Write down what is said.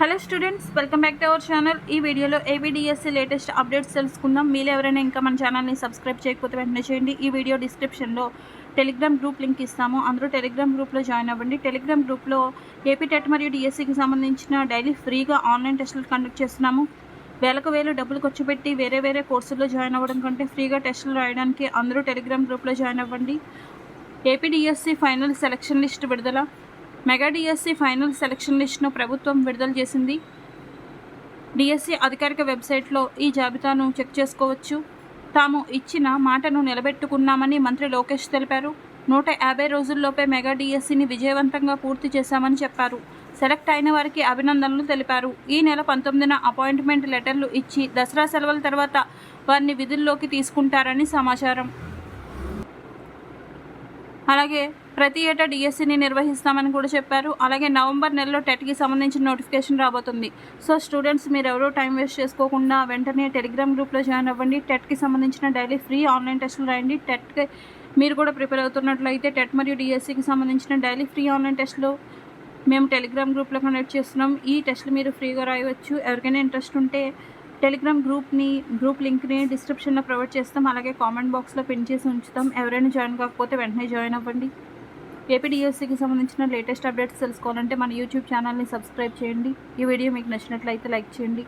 Hello students welcome back to our channel ఈ వీడియోలో ఏబిడిఎస్సి latest updates తెలుసుకుందాం. మీరు ఎవరైనా ఇంకా మన ఛానల్ని సబ్స్క్రైబ్ చేయకపోతే వెంటనే చేయండి. ఈ వీడియో డిస్క్రిప్షన్లో టెలిగ్రామ్ గ్రూప్ లింక్ ఇస్తాము. అందరూ టెలిగ్రామ్ గ్రూప్లో జాయిన్ అవ్వండి. టెలిగ్రామ్ గ్రూప్లో ఏపీ టెట్ మరియు డిఎస్సికి సంబంధించిన డైలీ ఫ్రీగా ఆన్లైన్ టెస్టులు కండక్ట్ చేస్తున్నాము. వేలకు వేలు డబ్బులు ఖర్చు పెట్టి వేరే వేరే కోర్సుల్లో జాయిన్ అవ్వడం కంటే ఫ్రీగా టెస్టులు రాయడానికి అందరూ టెలిగ్రామ్ గ్రూప్లో జాయిన్ అవ్వండి. ఏపీడిఎస్సి ఫైనల్ సెలక్షన్ లిస్ట్ విడుదల. మెగా డిఎస్సి ఫైనల్ సెలక్షన్ లిస్ట్ను ప్రభుత్వం విడుదల చేసింది. డిఎస్సి అధికారిక వెబ్సైట్లో ఈ జాబితాను చెక్ చేసుకోవచ్చు. తాము ఇచ్చిన మాటను నిలబెట్టుకున్నామని మంత్రి లోకేష్ తెలిపారు. నూట యాభై రోజుల్లోపే మెగా డిఎస్సిని విజయవంతంగా పూర్తి చేశామని చెప్పారు. సెలెక్ట్ అయిన వారికి అభినందనలు తెలిపారు. ఈ నెల పంతొమ్మిదిన అపాయింట్మెంట్ లెటర్లు ఇచ్చి దసరా సెలవుల తర్వాత వారిని విధుల్లోకి తీసుకుంటారని సమాచారం. అలాగే ప్రతి ఏటా డిఎస్సిని నిర్వహిస్తామని కూడా చెప్పారు. అలాగే నవంబర్ నెలలో టెట్కి సంబంధించిన నోటిఫికేషన్ రాబోతుంది. సో స్టూడెంట్స్ మీరు ఎవరో టైం వేస్ట్ చేసుకోకుండా వెంటనే టెలిగ్రామ్ గ్రూప్లో జాయిన్ అవ్వండి. టెట్కి సంబంధించిన డైలీ ఫ్రీ ఆన్లైన్ టెస్టులు రాయండి. టెట్కి మీరు కూడా ప్రిపేర్ అవుతున్నట్లయితే టెట్ మరియు డిఎస్సికి సంబంధించిన డైలీ ఫ్రీ ఆన్లైన్ టెస్టులు మేము టెలిగ్రామ్ గ్రూప్లో కండక్ట్ చేస్తున్నాం. ఈ టెస్ట్లు మీరు ఫ్రీగా రాయవచ్చు. ఎవరికైనా ఇంట్రెస్ట్ ఉంటే టెలిగ్రామ్ గ్రూప్ని గ్రూప్ లింక్ని డిస్క్రిప్షన్లో ప్రొవైడ్ చేస్తాం. అలాగే కామెంట్ బాక్స్లో పిన్ చేసి ఉంచుతాం. ఎవరైనా జాయిన్ కాకపోతే వెంటనే జాయిన్ అవ్వండి. ఏపీడిఎస్సికి సంబంధించిన లేటెస్ట్ అప్డేట్స్ తెలుసుకోవాలంటే మన యూట్యూబ్ ఛానల్ని సబ్స్క్రైబ్ చేయండి. ఈ వీడియో మీకు నచ్చినట్లయితే లైక్ చేయండి.